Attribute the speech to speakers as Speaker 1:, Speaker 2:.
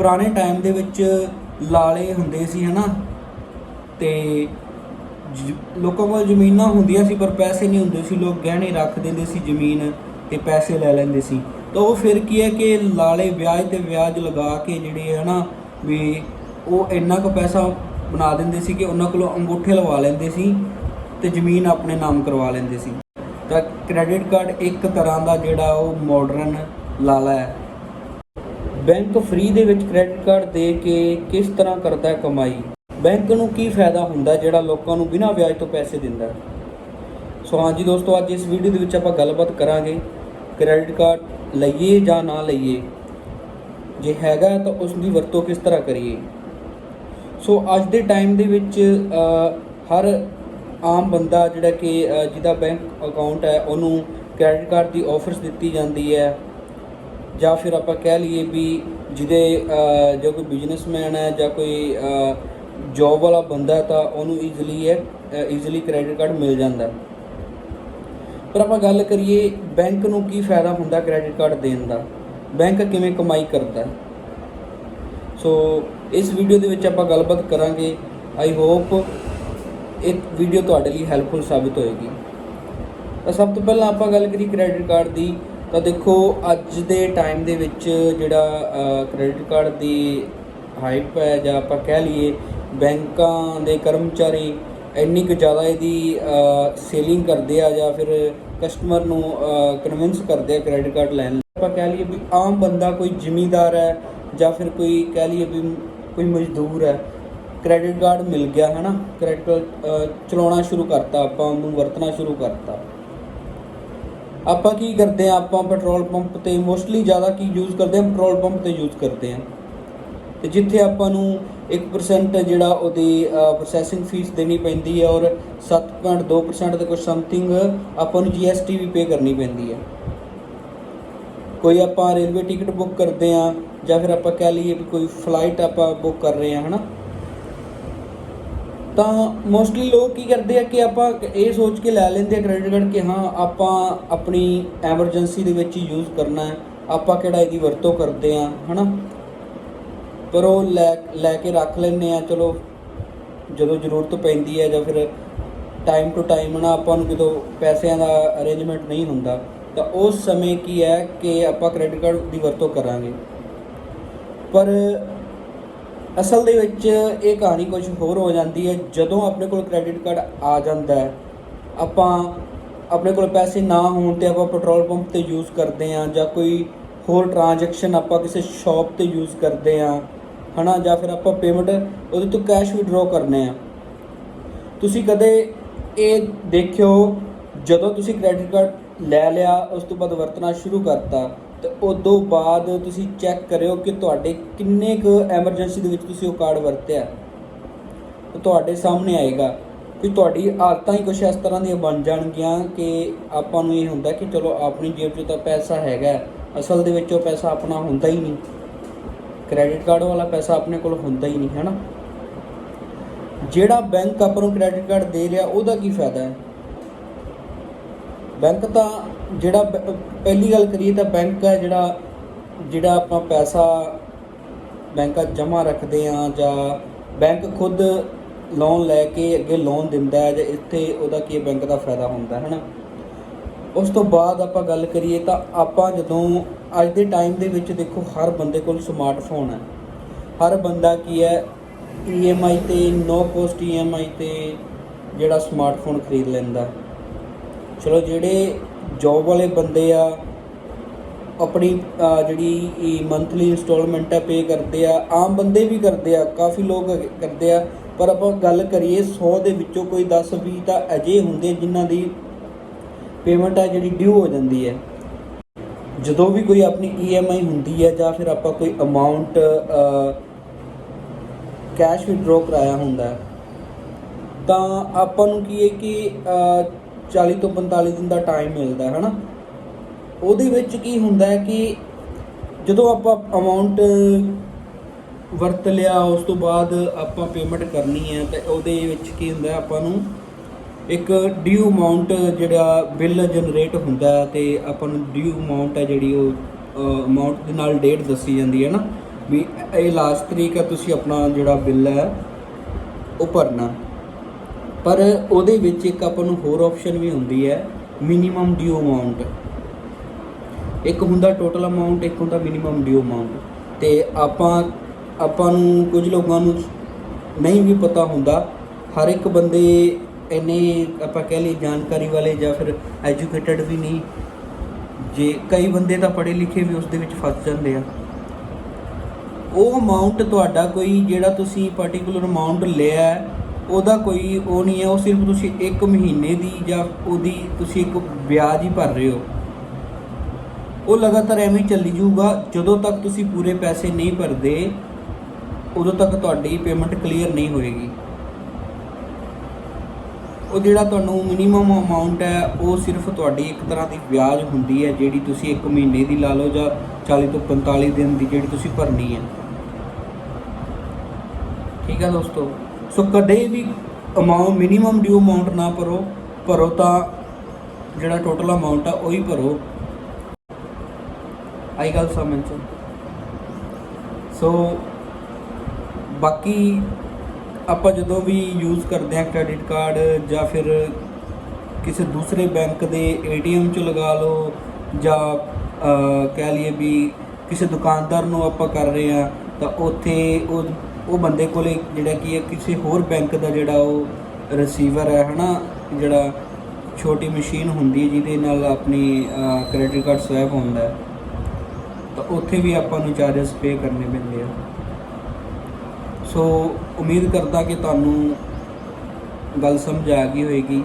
Speaker 1: ਪੁਰਾਣੇ ਟਾਈਮ ਦੇ ਵਿੱਚ ਲਾਲੇ ਹੁੰਦੇ ਸੀ, ਹਨਾ? ਤੇ ਜ- ਲੋਕਾਂ ਕੋਲ ਜ਼ਮੀਨਾਂ ਹੁੰਦੀਆਂ ਸੀ, ਪਰ ਪੈਸੇ ਨਹੀਂ ਹੁੰਦੇ ਸੀ। ਲੋਕ ਗਹਿਣੇ ਰੱਖ ਦਿੰਦੇ ਸੀ ਜ਼ਮੀਨ ਤੇ ਪੈਸੇ ਲੈ ਲੈਂਦੇ ਸੀ। ਤਾਂ ਉਹ ਫਿਰ ਕੀ ਹੈ ਕਿ ਲਾਲੇ ਵਿਆਜ ਤੇ ਵਿਆਜ ਲਗਾ ਕੇ ਜਿਹੜੇ ਹੈ ਨਾ, ਵੀ ਉਹ ਇੰਨਾ ਕੁ ਪੈਸਾ ਬਣਾ ਦਿੰਦੇ ਸੀ ਕਿ ਉਹਨਾਂ ਕੋਲੋਂ ਅੰਗੂਠੇ ਲਵਾ ਲੈਂਦੇ ਸੀ ਤੇ ਜ਼ਮੀਨ ਆਪਣੇ ਨਾਮ ਕਰਵਾ ਲੈਂਦੇ ਸੀ। ਤਾਂ ਕ੍ਰੈਡਿਟ ਕਾਰਡ ਇੱਕ ਤਰ੍ਹਾਂ ਦਾ ਜਿਹੜਾ ਉਹ ਮਾਡਰਨ ਲਾਲਾ ਹੈ। ਬੈਂਕ ਫ੍ਰੀ ਦੇ ਵਿੱਚ ਕ੍ਰੈਡਿਟ ਕਾਰਡ ਦੇ ਕੇ ਕਿਸ ਤਰ੍ਹਾਂ ਕਰਦਾ ਹੈ ਕਮਾਈ? ਬੈਂਕ ਨੂੰ ਕੀ ਫਾਇਦਾ ਹੁੰਦਾ ਜਿਹੜਾ ਲੋਕਾਂ ਨੂੰ ਬਿਨਾਂ ਵਿਆਜ ਤੋਂ ਪੈਸੇ ਦਿੰਦਾ ਸੋ ਹਾਂਜੀ ਦੋਸਤੋ, ਅੱਜ ਇਸ ਵੀਡੀਓ ਦੇ ਵਿੱਚ ਆਪਾਂ ਗੱਲਬਾਤ ਕਰਾਂਗੇ ਕ੍ਰੈਡਿਟ ਕਾਰਡ ਲਈਏ ਜਾਂ ਨਾ ਲਈਏ। ਜੇ ਹੈਗਾ ਤਾਂ ਉਸ ਦੀ ਵਰਤੋਂ ਕਿਸ ਤਰ੍ਹਾਂ ਕਰੀਏ? ਸੋ ਅੱਜ ਦੇ ਟਾਈਮ ਦੇ ਵਿੱਚ ਹਰ ਆਮ ਬੰਦਾ ਜਿਹੜਾ ਕਿ ਜਿਹਦਾ ਬੈਂਕ ਅਕਾਊਂਟ ਹੈ, ਉਹਨੂੰ ਕ੍ਰੈਡਿਟ ਕਾਰਡ ਦੀ ਆਫਰਸ ਦਿੱਤੀ ਜਾਂਦੀ ਹੈ। ਜਾਂ ਫਿਰ ਆਪਾਂ ਕਹਿ ਲਈਏ ਵੀ ਜਿਹਦੇ ਜੋ ਕੋਈ ਬਿਜ਼ਨਸਮੈਨ ਹੈ ਜਾਂ ਕੋਈ ਜੌਬ ਵਾਲਾ ਬੰਦਾ ਤਾਂ ਉਹਨੂੰ ਈਜ਼ੀਲੀ ਹੈ ਈਜ਼ੀਲੀ ਕ੍ਰੈਡਿਟ ਕਾਰਡ ਮਿਲ ਜਾਂਦਾ ਹੈ। ਪਰ ਆਪਾਂ ਗੱਲ ਕਰੀਏ ਬੈਂਕ ਨੂੰ ਕੀ ਫਾਇਦਾ ਹੁੰਦਾ ਕ੍ਰੈਡਿਟ ਕਾਰਡ ਦੇਣ ਦਾ? ਬੈਂਕ ਕਿਵੇਂ ਕਮਾਈ ਕਰਦਾ ਸੋ ਇਸ ਵੀਡੀਓ ਦੇ ਵਿੱਚ ਆਪਾਂ ਗੱਲਬਾਤ ਕਰਾਂਗੇ। ਆਈ ਹੋਪ ਇਹ ਵੀਡੀਓ ਤੁਹਾਡੇ ਲਈ ਹੈਲਪਫੁਲ ਸਾਬਿਤ ਹੋਏਗੀ। ਤਾਂ ਸਭ ਤੋਂ ਪਹਿਲਾਂ ਆਪਾਂ ਗੱਲ ਕਰੀ ਕ੍ਰੈਡਿਟ ਕਾਰਡ ਦੀ। ਤਾਂ ਦੇਖੋ, ਅੱਜ ਦੇ ਟਾਈਮ ਦੇ ਵਿੱਚ ਜਿਹੜਾ ਕ੍ਰੈਡਿਟ ਕਾਰਡ ਦੀ ਹਾਈਪ ਹੈ ਜਾਂ ਆਪਾਂ ਕਹਿ ਲਈਏ, ਬੈਂਕਾਂ ਦੇ ਕਰਮਚਾਰੀ ਇੰਨੀ ਕੁ ਜ਼ਿਆਦਾ ਇਹਦੀ ਸੇਲਿੰਗ ਕਰਦੇ ਆ ਜਾਂ ਫਿਰ ਕਸਟਮਰ ਨੂੰ ਕਨਵਿੰਸ ਕਰਦੇ ਆ ਕ੍ਰੈਡਿਟ ਕਾਰਡ ਲੈਣ ਲਈ। ਆਪਾਂ ਕਹਿ ਲਈਏ ਵੀ ਆਮ ਬੰਦਾ ਕੋਈ ਜ਼ਿਮੀਦਾਰ ਹੈ ਜਾਂ ਫਿਰ ਕੋਈ ਕਹਿ ਲਈਏ ਵੀ ਕੋਈ ਮਜ਼ਦੂਰ ਹੈ ਕ੍ਰੈਡਿਟ ਕਾਰਡ ਮਿਲ ਗਿਆ ਹੈ ਨਾ ਕ੍ਰੈਡਿਟ ਕਾਰਡ ਚਲਾਉਣਾ ਸ਼ੁਰੂ ਕਰਤਾ ਆਪਾਂ, ਉਹਨੂੰ ਵਰਤਣਾ ਸ਼ੁਰੂ ਕਰਤਾ। ਆਪਾਂ ਕੀ ਕਰਦੇ ਆ ਆਪਾਂ ਪੈਟਰੋਲ ਪੰਪ ਤੇ ਮੋਸਟਲੀ ਜ਼ਿਆਦਾ ਕੀ ਯੂਜ਼ ਕਰਦੇ ਆ ਪੈਟਰੋਲ ਪੰਪ ਤੇ ਯੂਜ਼ ਕਰਦੇ ਆ ਤੇ ਜਿੱਥੇ ਆਪਾਂ ਨੂੰ 1% ਜਿਹੜਾ ਉਹਦੀ ਪ੍ਰੋਸੈਸਿੰਗ ਫੀਸ ਦੇਣੀ ਪੈਂਦੀ ਹੈ ਔਰ 7.2% ਦੇ ਕੁਝ ਸਮਥਿੰਗ ਆਪਾਂ ਨੂੰ GST ਵੀ ਪੇ ਕਰਨੀ ਪੈਂਦੀ ਹੈ। ਕੋਈ ਆਪਾਂ ਰੇਲਵੇ ਟਿਕਟ ਬੁੱਕ ਕਰਦੇ ਆ ਜਾਂ ਫਿਰ ਆਪਾਂ ਕਹਿ ਲਈਏ ਵੀ ਕੋਈ ਫਲਾਈਟ ਆਪਾਂ ਬੁੱਕ ਕਰ ਰਹੇ ਆ ਹਨਾ? ਤਾਂ ਮੋਸਟਲੀ ਲੋਕ ਕੀ ਕਰਦੇ ਆ ਕਿ ਆਪਾਂ ਇਹ ਸੋਚ ਕੇ ਲੈ ਲੈਂਦੇ ਆ ਕ੍ਰੈਡਿਟ ਕਾਰਡ ਕਿ ਹਾਂ, ਆਪਾਂ ਆਪਣੀ ਐਮਰਜੈਂਸੀ ਦੇ ਵਿੱਚ ਯੂਜ਼ ਕਰਨਾ ਹੈ, ਆਪਾਂ ਕਿਹੜਾ ਇਹਦੀ ਵਰਤੋਂ ਕਰਦੇ ਆ, ਹਨਾ? ਪਰ ਉਹ ਲੈ ਲੈ ਕੇ ਰੱਖ ਲੈਂਦੇ ਆ, ਚਲੋ ਜਦੋਂ ਜ਼ਰੂਰਤ ਪੈਂਦੀ ਹੈ ਜਾਂ ਫਿਰ ਟਾਈਮ ਟੂ ਟਾਈਮ ਨਾ ਆਪਾਂ ਨੂੰ ਕਿਤੋਂ ਪੈਸਿਆਂ ਦਾ ਅਰੇਂਜਮੈਂਟ ਨਹੀਂ ਹੁੰਦਾ, ਤਾਂ ਉਸ ਸਮੇਂ ਕੀ ਹੈ ਕਿ ਆਪਾਂ ਕ੍ਰੈਡਿਟ ਕਾਰਡ ਦੀ ਵਰਤੋਂ ਕਰਾਂਗੇ। ਪਰ ਅਸਲ ਦੇ ਵਿੱਚ ਇਹ ਕਹਾਣੀ ਕੁਝ ਹੋਰ ਹੋ ਜਾਂਦੀ ਹੈ। ਜਦੋਂ ਆਪਣੇ ਕੋਲ ਕ੍ਰੈਡਿਟ ਕਾਰਡ ਆ ਜਾਂਦਾ ਹੈ, ਆਪਾਂ ਆਪਣੇ ਕੋਲ ਪੈਸੇ ਨਾ ਹੋਣ ਤੇ ਆਪਾਂ ਪੈਟਰੋਲ ਪੰਪ ਤੇ ਯੂਜ਼ ਕਰਦੇ ਆ ਜਾਂ ਕੋਈ ਹੋਰ ਟ੍ਰਾਂਜੈਕਸ਼ਨ ਆਪਾਂ ਕਿਸੇ ਸ਼ਾਪ ਤੇ ਯੂਜ਼ ਕਰਦੇ ਆ ਹਨਾ, ਜਾਂ ਫਿਰ ਆਪਾਂ ਪੇਮੈਂਟ ਉਹਦੇ ਤੋਂ ਕੈਸ਼ ਵਿਡਰਾਅ ਕਰਨੇ ਆ ਤੁਸੀਂ ਕਦੇ ਇਹ ਦੇਖਿਓ, ਜਦੋਂ ਤੁਸੀਂ ਕ੍ਰੈਡਿਟ ਕਾਰਡ ਲੈ ਲਿਆ, ਉਸ ਤੋਂ ਬਾਅਦ ਵਰਤਣਾ ਸ਼ੁਰੂ ਕਰਤਾ ਤੇ ਉਦੋਂ ਬਾਅਦ ਤੁਸੀਂ ਚੈੱਕ ਕਰਿਓ ਕਿ ਤੁਹਾਡੇ ਕਿੰਨੇ ਕੁ ਐਮਰਜੈਂਸੀ ਦੇ ਵਿੱਚ ਤੁਸੀਂ ਉਹ ਕਾਰਡ ਵਰਤਿਆ। ਤੇ ਤੁਹਾਡੇ ਸਾਹਮਣੇ ਆਏਗਾ ਕਿ ਤੁਹਾਡੀ ਆਦਤਾਂ ਹੀ ਕੁਛ ਇਸ ਤਰ੍ਹਾਂ ਦੀਆਂ ਬਣ ਜਾਣਗੀਆਂ ਕਿ ਆਪਾਂ ਨੂੰ ਇਹ ਹੁੰਦਾ ਕਿ ਚਲੋ ਆਪਣੀ ਜੇਬ 'ਚ ਤਾਂ ਪੈਸਾ ਹੈਗਾ, ਅਸਲ ਦੇ ਵਿੱਚ ਉਹ ਪੈਸਾ ਆਪਣਾ ਹੁੰਦਾ ਹੀ ਨਹੀਂ। ਕ੍ਰੈਡਿਟ ਕਾਰਡ ਵਾਲਾ ਪੈਸਾ ਆਪਣੇ ਕੋਲ ਹੁੰਦਾ ਹੀ ਨਹੀਂ ਹੈ ਨਾ ਜਿਹੜਾ ਬੈਂਕ ਆਪਾਂ ਨੂੰ ਕ੍ਰੈਡਿਟ ਕਾਰਡ ਦੇ ਰਿਹਾ, ਉਹਦਾ ਕੀ ਫਾਇਦਾ ਹੈ? ਬੈਂਕ ਤਾਂ ਜਿਹੜਾ ਪਹਿਲੀ ਗੱਲ ਕਰੀਏ ਤਾਂ ਬੈਂਕ ਹੈ ਜਿਹੜਾ ਜਿਹੜਾ ਆਪਾਂ ਪੈਸਾ ਬੈਂਕਾਂ ਜਮ੍ਹਾਂ ਰੱਖਦੇ ਆ ਜਾਂ ਬੈਂਕ ਖੁਦ ਲੋਨ ਲੈ ਕੇ ਅੱਗੇ ਲੋਨ ਦਿੰਦਾ ਹੈ ਜਾਂ ਇੱਥੇ ਉਹਦਾ ਕੀ ਬੈਂਕ ਦਾ ਫਾਇਦਾ ਹੁੰਦਾ ਹੈ ਨਾ ਉਸ ਤੋਂ ਬਾਅਦ ਆਪਾਂ ਗੱਲ ਕਰੀਏ ਤਾਂ ਆਪਾਂ ਜਦੋਂ, ਅੱਜ ਦੇ ਟਾਈਮ ਦੇ ਵਿੱਚ ਦੇਖੋ ਹਰ ਬੰਦੇ ਕੋਲ ਸਮਾਰਟਫੋਨ ਹੈ। ਹਰ ਬੰਦਾ ਕੀ ਹੈ EMI ਤੇ ਨੋ ਕੋਸਟ EMI ਤੇ ਜਿਹੜਾ ਸਮਾਰਟਫੋਨ ਖਰੀਦ ਲੈਂਦਾ ਚਲੋ ਜਿਹੜੇ ਜੌਬ ਵਾਲੇ ਬੰਦੇ ਆ, ਆਪਣੀ ਜਿਹੜੀ ਮੰਥਲੀ ਇਨਸਟਾਲਮੈਂਟ ਆ ਪੇ ਕਰਦੇ ਆ, ਆਮ ਬੰਦੇ ਵੀ ਕਰਦੇ ਆ, ਕਾਫੀ ਲੋਕ ਕਰਦੇ ਆ, ਪਰ ਆਪਾਂ ਗੱਲ ਕਰੀਏ 100 ਦੇ ਵਿੱਚੋਂ ਕੋਈ 10 20 ਤਾਂ ਅਜੇ ਹੁੰਦੇ ਜਿਨ੍ਹਾਂ ਦੀ ਪੇਮੈਂਟ ਆ ਜਿਹੜੀ ਡਿਊ ਹੋ ਜਾਂਦੀ ਹੈ। ਜਦੋਂ ਵੀ ਕੋਈ ਆਪਣੀ EMI ਹੁੰਦੀ ਹੈ ਜਾਂ ਫਿਰ ਆਪਾਂ ਕੋਈ ਅਮਾਉਂਟ ਕੈਸ਼ ਵਿਡਰੋ ਕਰਾਇਆ ਹੁੰਦਾ ਤਾਂ ਆਪਾਂ ਨੂੰ ਕੀ ਹੈ ਕਿ 40 ਤੋਂ 45 ਦਿਨ ਦਾ ਟਾਈਮ ਮਿਲਦਾ ਹੈ, ਹਨਾ? ਉਹਦੇ ਵਿੱਚ ਕੀ ਹੁੰਦਾ ਹੈ ਕਿ ਜਦੋਂ ਆਪਾਂ ਅਮਾਉਂਟ ਵਰਤ ਲਿਆ, ਉਸ ਤੋਂ ਬਾਅਦ ਆਪਾਂ ਪੇਮੈਂਟ ਕਰਨੀ ਹੈ, ਤੇ ਉਹਦੇ ਵਿੱਚ ਕੀ ਹੁੰਦਾ ਆਪਾਂ ਨੂੰ ਇੱਕ ਡਿਊ ਅਮਾਉਂਟ ਜਿਹੜਾ ਬਿੱਲ ਜਨਰੇਟ ਹੁੰਦਾ ਹੈ, ਤੇ ਆਪਾਂ ਨੂੰ ਡਿਊ ਅਮਾਉਂਟ ਹੈ ਜਿਹੜੀ ਉਹ ਅਮਾਉਂਟ ਦੇ ਨਾਲ ਡੇਟ ਦੱਸੀ ਜਾਂਦੀ ਹੈ ਨਾ ਵੀ ਇਹ ਲਾਸਟ ਤਰੀਕ ਹੈ, ਤੁਸੀਂ ਆਪਣਾ ਜਿਹੜਾ ਬਿੱਲ ਹੈ, ਉਹ ਭਰਨਾ। ਪਰ ਉਹਦੇ ਵਿੱਚ ਇੱਕ ਆਪਾਂ ਨੂੰ ਹੋਰ ਆਪਸ਼ਨ ਵੀ ਹੁੰਦੀ ਹੈ ਮਿਨੀਮਮ ਡਿਊ ਅਮਾਉਂਟ ਇੱਕ ਹੁੰਦਾ ਟੋਟਲ ਅਮਾਉਂਟ ਇੱਕ ਹੁੰਦਾ ਮਿਨੀਮਮ ਡਿਊ ਅਮਾਉਂਟ ਤੇ ਆਪਾਂ ਆਪਾਂ ਨੂੰ ਕੁਝ ਲੋਕਾਂ ਨੂੰ ਨਹੀਂ ਵੀ ਪਤਾ ਹੁੰਦਾ, ਹਰ ਇੱਕ ਬੰਦੇ ਇੰਨੇ ਆਪਾਂ ਕਹਿ ਲਈ ਜਾਣਕਾਰੀ ਵਾਲੇ ਜਾਂ ਫਿਰ ਐਜੂਕੇਟਡ ਵੀ ਨਹੀਂ। ਜੇ ਕਈ ਬੰਦੇ ਤਾਂ ਪੜ੍ਹੇ ਲਿਖੇ ਵੀ ਉਸ ਦੇ ਵਿੱਚ ਫਸ ਜਾਂਦੇ ਆ। ਉਹ ਅਮਾਉਂਟ ਤੁਹਾਡਾ ਕੋਈ ਜਿਹੜਾ ਤੁਸੀਂ ਪਾਰਟਿਕੂਲਰ ਅਮਾਉਂਟ ਲਿਆ ਉਹਦਾ ਕੋਈ ਉਹ ਨਹੀਂ ਹੈ, ਉਹ ਸਿਰਫ ਤੁਸੀਂ 1 ਮਹੀਨੇ ਦੀ ਜਾਂ ਉਹਦੀ ਤੁਸੀਂ ਇੱਕ ਵਿਆਜ ਹੀ ਭਰ ਰਹੇ ਹੋ। ਉਹ ਲਗਾਤਾਰ ਐਵੇਂ ਚੱਲੀ ਜਾਊਗਾ, ਜਦੋਂ ਤੱਕ ਤੁਸੀਂ ਪੂਰੇ ਪੈਸੇ ਨਹੀਂ ਭਰਦੇ, ਉਦੋਂ ਤੱਕ ਤੁਹਾਡੀ ਪੇਮੈਂਟ ਕਲੀਅਰ ਨਹੀਂ ਹੋਏਗੀ। ਉਹ ਜਿਹੜਾ ਤੁਹਾਨੂੰ ਮਿਨੀਮਮ ਅਮਾਉਂਟ ਹੈ, ਉਹ ਸਿਰਫ ਤੁਹਾਡੀ ਇੱਕ ਤਰ੍ਹਾਂ ਦੀ ਵਿਆਜ ਹੁੰਦੀ ਹੈ, ਜਿਹੜੀ ਤੁਸੀਂ 1 ਮਹੀਨੇ ਦੀ ਲਾ ਲਓ ਜਾਂ 40 ਤੋਂ 45 ਦਿਨ ਦੀ ਜਿਹੜੀ ਤੁਸੀਂ ਭਰਨੀ ਹੈ। ਠੀਕ ਹੈ ਦੋਸਤੋ। ਸੋ ਕਦੇ ਵੀ ਅਮਾਉਂਟ ਮਿਨੀਮਮ ਡਿਊ ਅਮਾਉਂਟ ਨਾ ਭਰੋ ਭਰੋ ਤਾਂ ਜਿਹੜਾ ਟੋਟਲ ਅਮਾਉਂਟ ਆ ਉਹੀ ਭਰੋ। ਆਈ ਗੱਲ ਸਮਝ ਚ? ਸੋ ਬਾਕੀ ਆਪਾਂ ਜਦੋਂ ਵੀ ਯੂਜ਼ ਕਰਦੇ ਹਾਂ ਕ੍ਰੈਡਿਟ ਕਾਰਡ ਜਾਂ ਫਿਰ ਕਿਸੇ ਦੂਸਰੇ ਬੈਂਕ ਦੇ ਏਟੀਐਮ ਚ ਲਗਾ ਲਓ ਜਾਂ ਕਹਿ ਲਈਏ ਵੀ ਕਿਸੇ ਦੁਕਾਨਦਾਰ ਨੂੰ ਆਪਾਂ ਕਰ ਰਹੇ ਆ ਤਾਂ ਉੱਥੇ ਉਹ ਉਹ ਬੰਦੇ ਕੋਲੇ ਜਿਹੜਾ ਕੀ ਹੈ ਕਿਸੇ ਹੋਰ ਬੈਂਕ ਦਾ ਜਿਹੜਾ ਉਹ ਰਿਸੀਵਰ ਹੈ, ਹਨਾ? ਜਿਹੜਾ ਛੋਟੀ ਮਸ਼ੀਨ ਹੁੰਦੀ ਹੈ ਜਿਹਦੇ ਨਾਲ ਆਪਣੀ ਕ੍ਰੈਡਿਟ ਕਾਰਡ ਸਵੈਪ ਹੁੰਦਾ ਹੈ। ਤਾਂ ਉੱਥੇ ਵੀ ਆਪਾਂ ਨੂੰ ਚਾਰजेस ਪੇ ਕਰਨੇ ਪੈਂਦੇ ਆ। ਸੋ ਉਮੀਦ ਕਰਦਾ ਕਿ ਤੁਹਾਨੂੰ ਗੱਲ ਸਮਝ ਆ ਗਈ ਹੋਏਗੀ।